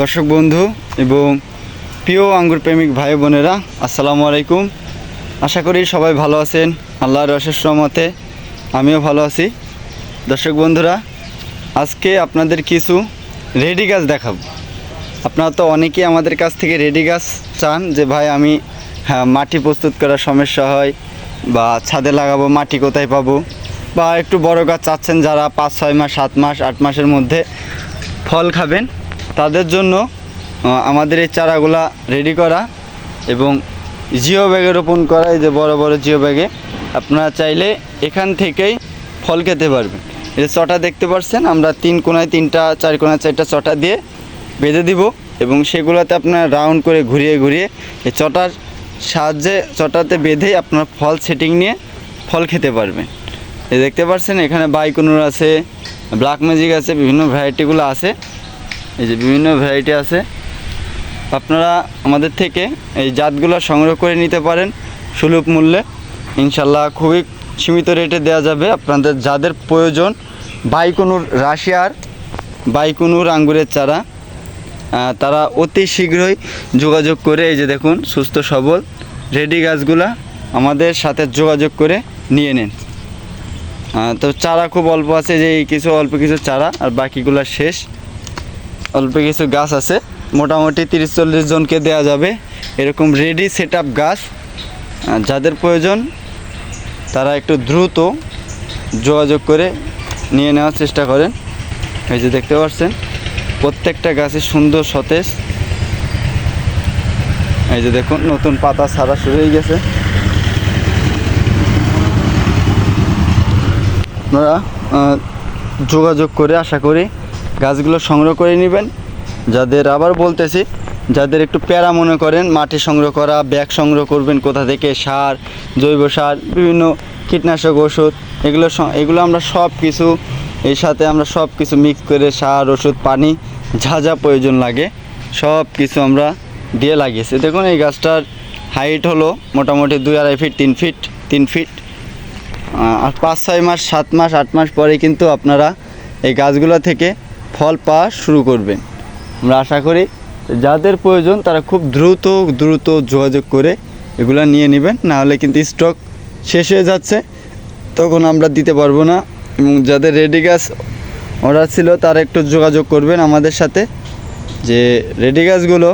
দর্শক বন্ধু এবং প্রিয় আঙ্গুর প্রেমিক ভাই বোনেরা, আসসালামু আলাইকুম। আশা করি সবাই ভালো আছেন, আল্লাহর অশেষ রহমতে আমিও ভালো আছি। দর্শক বন্ধুরা, আজকে আপনাদের কিছু রেডি গাছ দেখাবো। আপনারা তো অনেকেই আমাদের কাছ থেকে রেডি গাছ চান যে, ভাই, আমি হ্যাঁ মাটি প্রস্তুত করার সমস্যা হয় বা ছাদে লাগাবো, মাটি কোথায় পাবো? বা একটু বড় গাছ চাচ্ছেন যারা পাঁচ, ছয় মাস, সাত মাস, আট মাসের মধ্যে ফল খাবেন। তাদের জন্য আমাদের এই চারাগুলা রেডি করা এবং জিও ব্যাগে রোপণ করা, এই যে বড় বড় জিও ব্যাগে। আপনারা চাইলে এখান থেকেই ফল খেতে পারবেন। এই চটা দেখতে পাচ্ছেন আমরা তিন কোনায় তিনটা, চার কোনায় চারটা চটা দিয়ে বেঁধে দিব এবং সেগুলোতে আপনার রাউন্ড করে ঘুরিয়ে ঘুরিয়ে এই চটার সাহায্যে, চটাতে বেঁধেই আপনার ফল সেটিং নিয়ে ফল খেতে পারবেন। এই দেখতে পাচ্ছেন এখানে বাইকুনুর আছে, ব্ল্যাক ম্যাজিক আছে, বিভিন্ন ভ্যারাইটিগুলো আছে। এই যে বিভিন্ন ভ্যারাইটি আছে। আপনারা আমাদের থেকে এই জাতগুলো সংগ্রহ করে নিতে পারেন সুলভ মূল্যে। ইনশাল্লাহ খুবই সীমিত রেটে দেওয়া যাবে। আপনাদের যাদের প্রয়োজন, বাইকুনুর রাশিয়ার, বাইকুনুর আঙ্গুরের চারা তারা অতি শীঘ্রই যোগাযোগ করে এই যে দেখুন, সুস্থ, সবল রেডি গাছগুলা আমাদের সাথে যোগাযোগ করে নিয়ে নেন। তো চারা খুব অল্প আছে, যে কিছু অল্প কিছু চারা, আর বাকিগুলো শেষ। অল্প কিছু গাছ আছে। মোটামুটি তিরিশ চল্লিশ জনকে দেওয়া যাবে। এরকম রেডি সেট আপ গাছ যাদের প্রয়োজন, তারা একটু দ্রুত যোগাযোগ করে নিয়ে নেওয়ার চেষ্টা করেন। এই যে দেখতে পাচ্ছেন, প্রত্যেকটা গাছে সুন্দর সতেজ। এই যে দেখুন, নতুন পাতা সারা শুরু হয়ে গেছে। আপনারা যোগাযোগ করে আশা করি গাছগুলো সংগ্রহ করে নেবেন। যাদের আবার বলতেছি, যাদের একটু প্যারা মনে করেন, মাটি সংগ্রহ করা, ব্যাগ সংগ্রহ করবেন, কোথা থেকে সার, জৈব সার, বিভিন্ন কীটনাশক ওষুধ, এগুলো এগুলো আমরা সব কিছু এর সাথে আমরা সব কিছু মিক্স করে সার, ওষুধ, পানি, যা যা প্রয়োজন লাগে সব কিছু আমরা দিয়ে লাগিয়েছি। দেখুন, এই গাছটার হাইট হলো মোটামুটি দুই আড়াই ফিট তিন ফিট তিন ফিট আর পাঁচ ছয় মাস, সাত মাস, আট মাস পরে কিন্তু আপনারা এই গাছগুলো থেকে ফল পাওয়া শুরু করবেন আমরা আশা করি যাদের প্রয়োজন তারা খুব দ্রুত দ্রুত যোগাযোগ করে এগুলো নিয়ে নেবেন। নাহলে কিন্তু স্টক শেষ হয়ে যাচ্ছে। তখন আমরা দিতে পারব না। এবং যাদের রেডি গাছ অর্ডার ছিল তারা একটু যোগাযোগ করবেন আমাদের সাথে। যে রেডি গাছগুলো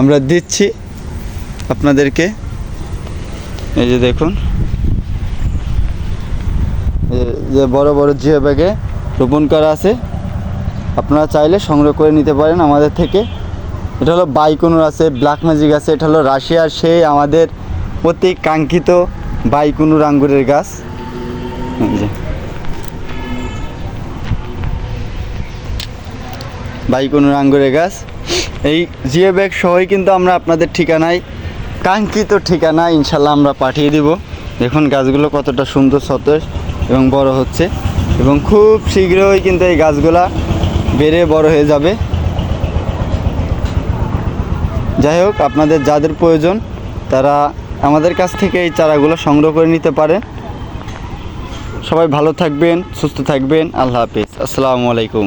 আমরা দিচ্ছি আপনাদেরকে। এই যে দেখুন। যে বড় বড় জিও ব্যাগে রোপণ করা আছে। আপনারা চাইলে সংগ্রহ করে নিতে পারেন আমাদের থেকে। এটা হলো বাইকুনুর আছে, ব্ল্যাক ম্যাজিক আছে, এটা হলো রাশিয়ার সেই আমাদের অতি কাঙ্ক্ষিত বাইকুনুর আঙ্গুরের গাছ। বাইকুনুর আঙ্গুরের গাছ। এই জিও ব্যাগ সহই কিন্তু আমরা আপনাদের ঠিকানায়, কাঙ্ক্ষিত ঠিকানা ইনশাল্লাহ আমরা পাঠিয়ে দিব। দেখুন গাছগুলো কতটা সুন্দর, সতেজ এবং বড় হচ্ছে। এবং খুব শীঘ্রই কিন্তু এই গাছগুলা বেড়ে বড় হয়ে যাবে। যাই হোক, আপনাদের যাদের প্রয়োজন, তারা আমাদের কাছ থেকে এই চারাগুলো সংগ্রহ করে নিতে পারেন। সবাই ভালো থাকবেন, সুস্থ থাকবেন। আল্লাহ হাফিজ। আসসালামু আলাইকুম।